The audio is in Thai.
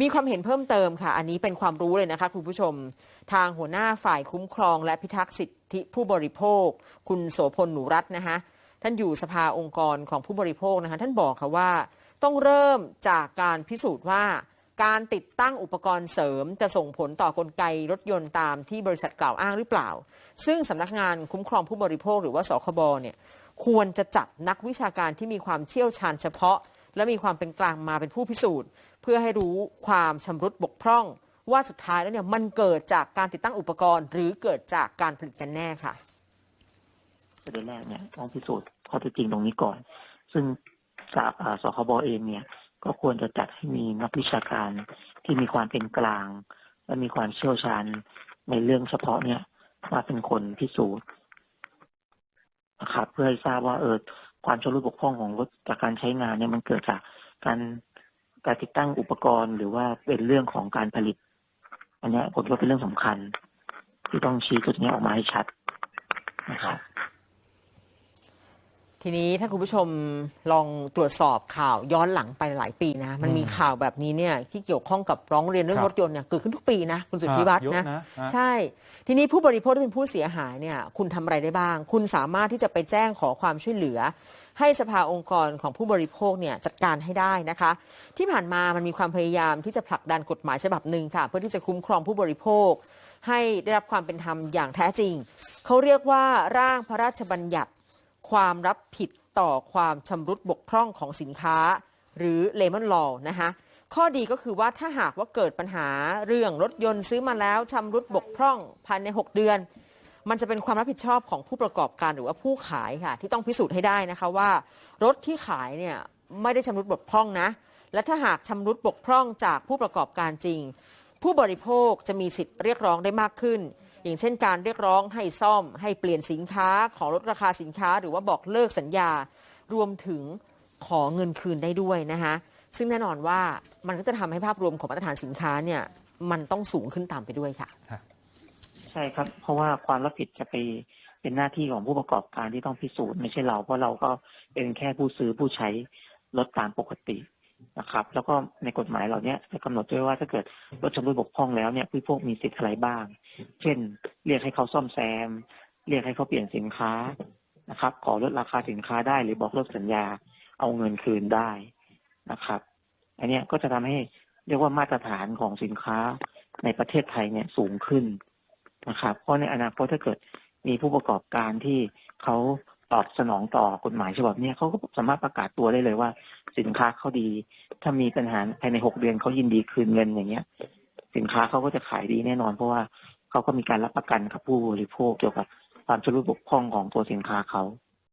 มีความเห็นเพิ่มเติมค่ะ อันนี้เป็นความรู้เลยนะคะคุณผู้ชม ทางหัวหน้าฝ่ายคุ้มครอง และพิทักษ์สิทธิผู้บริโภค คุณโสพลหนูรัตน์นะคะท่านอยู่สภาองค์กรของผู้บริโภคนะคะท่านบอกค่ะว่า ต้องเริ่มจากการพิสูจน์ว่า การติดตั้งอุปกรณ์เสริมจะส่งผลต่อกลไกรถยนต์ตามที่บริษัทกล่าวอ้างหรือเปล่า ซึ่งสำนักงานคุ้มครองผู้บริโภคหรือว่าสคบเนี่ยควรจะจัดนักวิชาการที่มีความเชี่ยวชาญเฉพาะ และมีความเป็นกลางมาเป็นผู้พิสูจน์ เพื่อให้รู้ความชำรุดบกพร่อง ว่าสุดท้ายแล้วเนี่ยมันเกิดจากการติดตั้งอุปกรณ์ หรือเกิดจากการผลิตกันแน่ค่ะประเด็นแรกเนี่ยต้องพิสูจน์ข้อเท็จจริงตรงนี้ก่อน ซึ่งสสคบเองเนี่ยก็ควรจะจัดให้มีนักวิชาการที่มีความเป็นกลาง และมีความเชี่ยวชาญในเรื่องเฉพาะเนี่ยมาเป็นคนพิสูจน์นะครับเพื่อให้ทราบว่าเออ ความชำรุดบกพร่องของรถจากการใช้งานเนี่ยมันเกิดจากการการติดตั้งอุปกรณ์ หรือว่าเป็นเรื่องของการผลิต อันนี้ผมคิดว่าเป็นเรื่องสำคัญ ที่ต้องชี้จุดนี้ออกมาให้ชัดนะครับ ทีนี้ถ้าคุณผู้ชมลองตรวจสอบข่าวย้อนหลังไปหลายปีนะ มันมีข่าวแบบนี้เนี่ยที่เกี่ยวข้องกับร้องเรียนเรื่อคงรับรถยนต์เนี่ยเกิดขึ้นทุกปีนะ คุณสุทธิวัฒน์เยอะนะนะฮะใช่ ทีนี้ผู้บริโภคที่เป็นผู้เสียหายเนี่ยคุณทำอะไรได้บ้าง คุณสามารถที่จะไปแจ้งขอความช่วยเหลือ ให้สภาองค์กรของผู้บริโภคเนี่ยจัดการให้ได้นะคะ ที่ผ่านมามันมีความพยายามที่จะผลักดันกฎหมายฉบับหนึ่งค่ะ เพื่อที่จะคุ้มครองผู้บริโภค ให้ได้รับความเป็นธรรมอย่างแท้จริงเขาเรียกว่าร่างพระราชบัญญัติ ความรับผิดต่อความชำรุดบกพร่องของสินค้า หรือเลมอนลอนะคะข้อดีก็คือว่าถ้าหากว่าเกิดปัญหาเรื่องรถยนต์ซื้อมาแล้วชำรุดบกพร่องภายใน 6 เดือน มันจะเป็นความรับผิดชอบของผู้ประกอบการหรือว่าผู้ขายค่ะ ที่ต้องพิสูจน์ให้ได้นะคะว่า รถที่ขายเนี่ยไม่ได้ชำรุดบกพร่องนะ และถ้าหากชำรุดบกพร่องจากผู้ประกอบการจริง ผู้บริโภคจะมีสิทธิ์เรียกร้องได้มากขึ้น อย่างเช่นการเรียกร้องให้ซ่อมให้เปลี่ยนสินค้าขอลดราคาสินค้า หรือว่าบอกเลิกสัญญา รวมถึงขอเงินคืนได้ด้วยนะคะซึ่งแน่นอนว่ามันก็จะทำให้ภาพรวมของมาตรฐานสินค้าเนี่ยมันต้องสูงขึ้นตามไปด้วยค่ะ ใช่ครับ เพราะว่าความรับผิดจะไปเป็นหน้าที่ของผู้ประกอบการที่ต้องพิสูจน์ไม่ใช่เรา เพราะเราก็เป็นแค่ผู้ซื้อผู้ใช้รถตามปกตินะครับ แล้วก็ในกฎหมายเราเนี้ยจะกำหนดด้วยว่าถ้าเกิดรถชำรุดบกพร่องแล้วเนี่ยผู้พวกมีสิทธิ์อะไรบ้าง เช่น เรียกให้เขาซ่อมแซม เรียกให้เขาเปลี่ยนสินค้านะครับ ขอลดราคาสินค้าได้หรือบอกเลิกสัญญา เอาเงินคืนได้นะครับ อันนี้ก็จะทำให้เรียกว่ามาตรฐานของสินค้าในประเทศไทยเนี่ยสูงขึ้นนะครับ เพราะในอนาคตถ้าเกิดมีผู้ประกอบการที่เขาตอบสนองต่อกฎหมายฉบับนี้เขาก็สามารถประกาศตัวได้เลยว่า สินค้าเขาดี ถ้ามีปัญหาภายในหกเดือนเขายินดีคืนเงินอย่างเงี้ย สินค้าเขาก็จะขายดีแน่นอน เพราะว่า เขาก็มีการรับประกันกับผู้บริโภคเกี่ยวกับความชำรุปบกพร่องของตัวสินค้าเขา